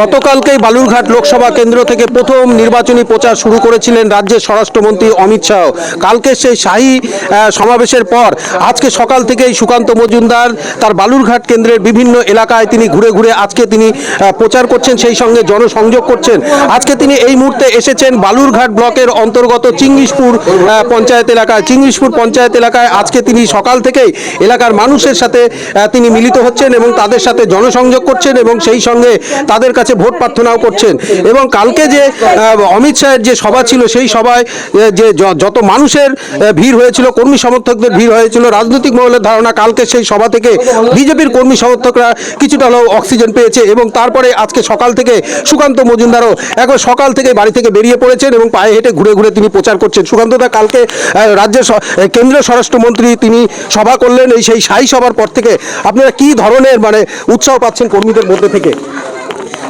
গতকালকেই বালুরঘাট লোকসভা কেন্দ্র থেকে প্রথম নির্বাচনী প্রচার শুরু করেছিলেন রাজ্যের স্বরাষ্ট্রমন্ত্রী অমিত শাহ। কালকে সেই শাহী সমাবেশের পর আজকে সকাল থেকেই সুকান্ত মজুমদার তার বালুরঘাট কেন্দ্রের বিভিন্ন এলাকায় তিনি ঘুরে ঘুরে আজকে তিনি প্রচার করছেন সেই সঙ্গে জনসংযোগ করছেন। আজকে তিনি এই মুহূর্তে এসেছেন বালুরঘাট ব্লকের অন্তর্গত চিঙ্গিসপুর আহ, পঞ্চায়েত এলাকায়। চিঙ্গিসপুর পঞ্চায়েত এলাকায় আজকে তিনি সকাল থেকেই এলাকার মানুষের সাথে তিনি মিলিত হচ্ছেন এবং তাদের সাথে জনসংযোগ করছেন এবং সেই সঙ্গে তাদের কাছে ভোট প্রার্থনাও করছেন। এবং কালকে যে অমিত শাহের যে সভা ছিল, সেই সভায় যে যত মানুষের ভিড় হয়েছিল, কর্মী সমর্থকদের ভিড় হয়েছিল, রাজনৈতিক মহলের ধারণা কালকে সেই সভা থেকে বিজেপির কর্মী সমর্থকরা কিছুটা হলেও অক্সিজেন পেয়েছে এবং তারপরে আজকে সকাল থেকে সুকান্ত মজুমদারও একবার সকাল থেকে বাড়ি থেকে বেরিয়ে পড়েছেন এবং পায়ে হেঁটে ঘুরে ঘুরে তিনি প্রচার করছেন। সুকান্তদা কালকে রাজ্যের কেন্দ্রীয় স্বরাষ্ট্রমন্ত্রী তিনি সভা করলেন, এই সেই সাই সভার পর থেকে। আপনারা কি ধরনের মানে উৎসাহ পাচ্ছেন কর্মীদের মধ্যে থেকে?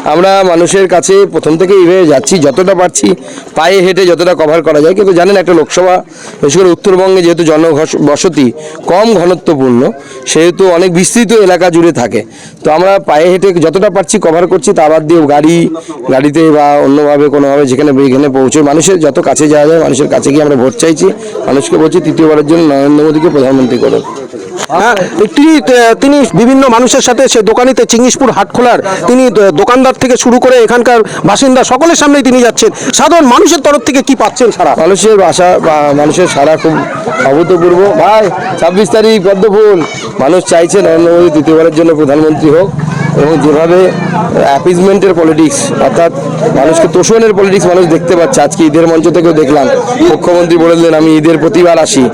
আমরা মানুষের কাছে প্রথম থেকে এইভাবে যাচ্ছি যতটা পারছি পায়ে হেঁটে যতটা কভার করা যায়। কিন্তু জানেন একটা লোকসভা বিশেষ করে উত্তরবঙ্গে যেহেতু জনবসতি কম ঘনত্বপূর্ণ সেহেতু অনেক বিস্তৃত এলাকা জুড়ে থাকে। তো আমরা পায়ে হেঁটে যতটা পারছি কভার করছি তা বাদ দিয়ে গাড়ি গাড়িতে বা অন্যভাবে কোনোভাবে যেখানে এখানে পৌঁছে মানুষের যত কাছে যাওয়া যায় মানুষের কাছে গিয়ে আমরা ভোট চাইছি। মানুষকে বলছি তৃতীয়বারের জন্য নরেন্দ্র মোদীকে প্রধানমন্ত্রী করুন। হ্যাঁ, তিনি তিনি বিভিন্ন মানুষের সাথে সে দোকানিতে চিঙ্গিসপুর হাট খোলার তিনি দ- দোকানদার থেকে শুরু করে এখানকার বাসিন্দা সকলের সামনেই তিনি যাচ্ছেন। সাধারণ মানুষের তরফ থেকে কি পাচ্ছেন সারা? মানুষের বা মানুষের সারা খুব অভূতপূর্ব। ভাই, ছাব্বিশ তারিখ পদ্মফুল মানুষ চাইছেন নরেন্দ্র মোদী দ্বিতীয়বারের জন্য প্রধানমন্ত্রী হোক। এবং যেভাবে অ্যাপিজমেন্টের পলিটিক্স অর্থাৎ মানুষকে তোষণের পলিটিক্স মানুষ দেখতে পাচ্ছে। আজকে ঈদের মঞ্চ থেকেও দেখলাম, মুখ্যমন্ত্রী বললেন আমি ঈদের প্রতিবার আসি।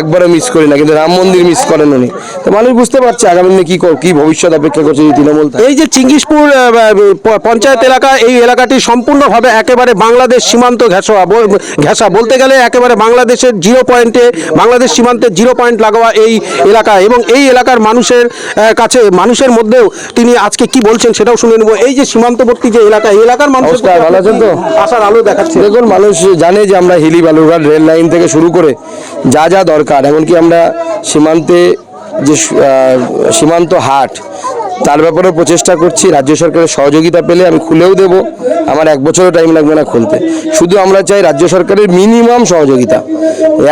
একবারও মিস করি না, কিন্তু রাম মন্দির মিস করেন উনি। তো মানুষ বুঝতে পারছে আগামী দিনে কী কি ভবিষ্যৎ অপেক্ষা করছে এই তৃণমূল এই যে চিঙ্গিসপুর পঞ্চায়েত এলাকা, এই এলাকাটি সম্পূর্ণভাবে একেবারে বাংলাদেশ সীমান্ত ঘেঁষা। ঘেঁষা। বলতে গেলে একেবারে বাংলাদেশের জিরো পয়েন্টে বাংলাদেশ সীমান্তে জিরো পয়েন্ট লাগোয়া এই এলাকা এবং এই এলাকার মানুষের কাছে, মানুষের মধ্যেও তিনি আজকে কি বলছেন সেটাও শুনে নেব। এই যে সীমান্তবর্তী যে এলাকা এই এলাকার মানুষ ভালো আছেন তো? আশার আলো দেখাচ্ছে। দেখুন মানুষ জানে যে আমরা হিলি বালুরঘাট রেল লাইন থেকে শুরু করে যা যা দরকার এমনকি আমরা সীমান্তে যে সীমান্ত হাট তার ব্যাপারেও প্রচেষ্টা করছি। রাজ্য সরকারের সহযোগিতা পেলে আমি খুলেও দেব। আমার এক বছরও টাইম লাগবে না খুলতে। শুধু আমরা চাই রাজ্য সরকারের মিনিমাম সহযোগিতা।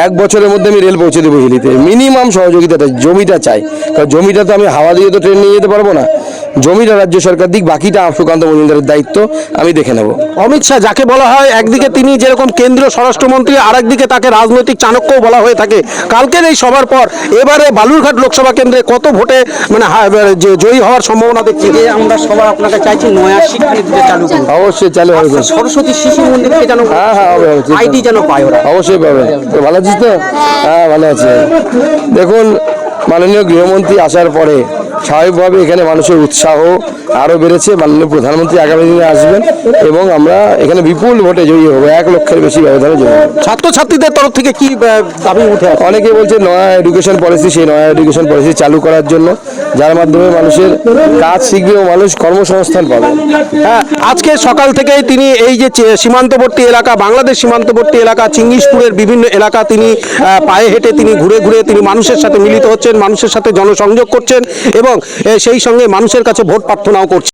এক বছরের মধ্যে আমি রেল পৌঁছে দেবো হিলিতে। মিনিমাম সহযোগিতাটা জমিটা চাই। কারণ জমিটা তো আমি হাওয়া দিয়ে তো ট্রেন নিয়ে যেতে পারব না। জমিটা রাজ্য সরকার দিক বাকিটা সুকান্ত মজুমদারের দায়িত্ব আমি দেখে নেব। অমিত শাহ যাকে বলা হয় একদিকে তিনি যেরকম কেন্দ্রীয় স্বরাষ্ট্রমন্ত্রী আর একদিকে তাকে রাজনৈতিক চাণক্যও বলা হয়ে থাকে। কালকের এই সভার পর এবারে বালুরঘাট লোকসভা কেন্দ্রে কত ভোটে মানে জয়ী হওয়ার সম্ভাবনা দেখছি? যে আমরা সবার আপনাকে চাইছি নয়া শিক্ষানীতিটা চালু করুন। অবশ্যই চালু হবে। সরস্বতী শিশু মন্দিরকে যেন হ্যাঁ হ্যাঁ হবে আইডি যেন পায় ওরা। অবশ্যই পাবে। তো ভালো আছিস তো? হ্যাঁ ভালো আছে। দেখুন মাননীয় গৃহমন্ত্রী আসার পরে স্বাভাবিকভাবে এখানে মানুষের উৎসাহ আরও বেড়েছে। মাননীয় প্রধানমন্ত্রী আগামী দিনে আসবেন এবং আমরা এখানে বিপুল ভোটে জয়ী হব এক লক্ষের বেশি ব্যবধানে জয়ী ছাত্রছাত্রীদের তরফ থেকে কি দাবি উঠে অনেকে বলছে নয়া এডুকেশন পলিসি সেই নয়া এডুকেশন পলিসি চালু করার জন্য যার মাধ্যমে মানুষের কাজ শিখবে ও মানুষ কর্মসংস্থান পাবে। হ্যাঁ আজকে সকাল থেকেই তিনি এই যে সীমান্তবর্তী এলাকা বাংলাদেশ সীমান্তবর্তী এলাকা চিঙ্গিসপুরের বিভিন্ন এলাকা তিনি পায়ে হেঁটে তিনি ঘুরে ঘুরে তিনি মানুষের সাথে মিলিত হচ্ছেন মানুষের সাথে জনসংযোগ করছেন এবং আহ, সেই সঙ্গে মানুষের কাছে ভোট প্রার্থনাও করছেন